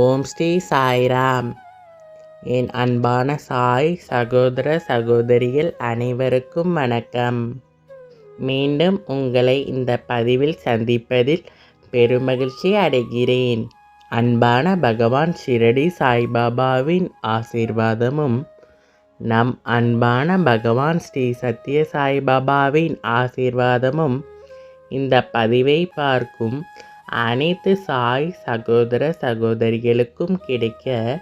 ஓம் ஸ்ரீ சாய்ராம். என் அன்பான சாய் சகோதர சகோதரிகள் அனைவருக்கும் வணக்கம். மீண்டும் உங்களை இந்த பதிவில் சந்திப்பதில் பெருமகிழ்ச்சி அடைகிறேன். அன்பான பகவான் ஷிரடி சாய்பாபாவின் ஆசீர்வாதமும் நம் அன்பான பகவான் ஸ்ரீ சத்ய சாய்பாபாவின் ஆசீர்வாதமும் இந்த பதிவை பார்க்கும் அனைத்து சாய் சகோதர சகோதரிகளுக்கும் கிடைக்க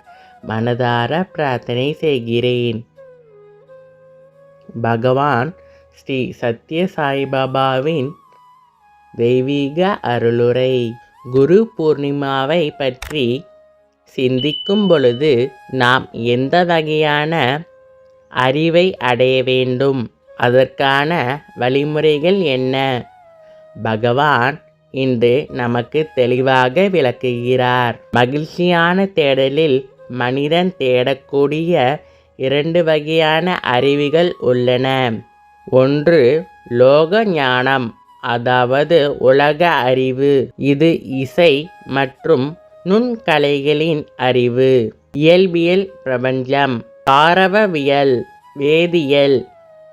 மனதார பிரார்த்தனை செய்கிறேன். பகவான் ஸ்ரீ சத்ய சாய்பாபாவின் தெய்வீக அருளுரை குரு பூர்ணிமாவை பற்றி சிந்திக்கும் பொழுது நாம் எந்த வகையான அறிவை அடைய வேண்டும்? அதற்கான வழிமுறைகள் என்ன? பகவான் இன்று நமக்கு தெளிவாக விளக்குகிறார். மகிழ்ச்சியான தேடலில் மனிதன் தேடக்கூடிய இரண்டு வகையான அறிவுகள் உள்ளன. ஒன்று லோக ஞானம் அதாவது உலக அறிவு. இது இசை மற்றும் நுண்கலைகளின் அறிவு. இயல்பியல் பிரபஞ்சம் தாரவவியல் வேதியியல்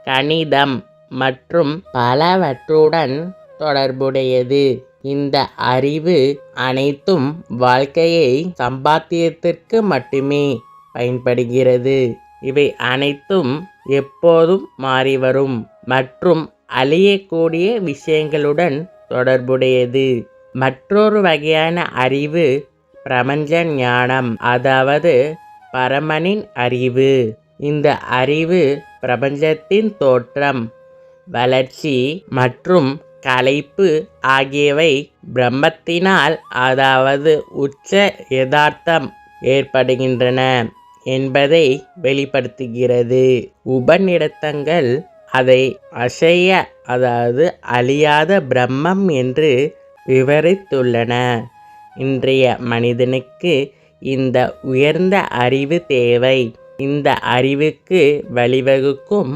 கணிதம் மற்றும் பலவற்றுடன் தொடர்புடையது. இந்த அறிவு அனைத்தும் வாழ்க்கையை சம்பாத்தியத்திற்கு மட்டுமே பயன்படுகிறது. இவை அனைத்தும் எப்போதும் மாறி வரும் மற்றும் அழியக்கூடிய விஷயங்களுடன் தொடர்புடையது. மற்றொரு வகையான அறிவு பிரபஞ்ச ஞானம் அதாவது பரமனின் அறிவு. இந்த அறிவு பிரபஞ்சத்தின் தோற்றம் வளர்ச்சி மற்றும் கலைப்பு ஆகியவை பிரம்மத்தினால் அதாவது உச்ச யதார்த்தம் ஏற்படுகின்றன என்பதை வெளிப்படுத்துகிறது. உபநிடத்தங்கள் அதை அசைய அதாவது அழியாத பிரம்மம் என்று விவரித்துள்ளன. இன்றைய மனிதனுக்கு இந்த உயர்ந்த அறிவு தேவை. இந்த அறிவுக்கு வழிவகுக்கும்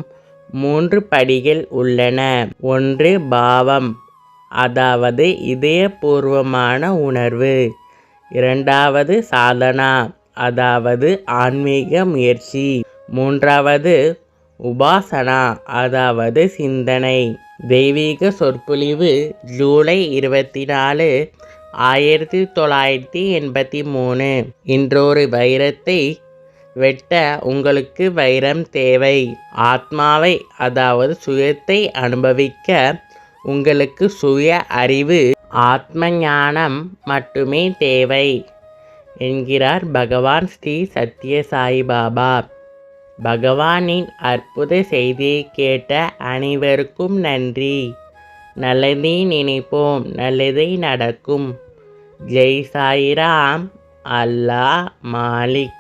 மூன்று படிகள் உள்ளன. ஒன்று பாவம் அதாவது இதயபூர்வமான உணர்வு. இரண்டாவது சாதனா அதாவது ஆன்மீக முயற்சி. மூன்றாவது உபாசனா அதாவது சிந்தனை. தெய்வீக சொற்பொழிவு ஜூலை இருபத்தி நாலு ஆயிரத்தி தொள்ளாயிரத்தி எண்பத்தி மூணு. இன்றொரு வைரத்தை வெட்ட உங்களுக்கு வைரம் தேவை. ஆத்மாவை அதாவது சுயத்தை அனுபவிக்க உங்களுக்கு சுய அறிவு ஆத்ம ஞானம் மட்டுமே தேவை என்கிறார் பகவான் ஸ்ரீ சத்ய சாய்பாபா பகவானின் அற்புத செய்தியை கேட்ட அனைவருக்கும் நன்றி. நல்லதை நினைப்போம் நல்லதை நடக்கும். ஜெய் சாய்ராம் அல்லாஹ் மாலிக்.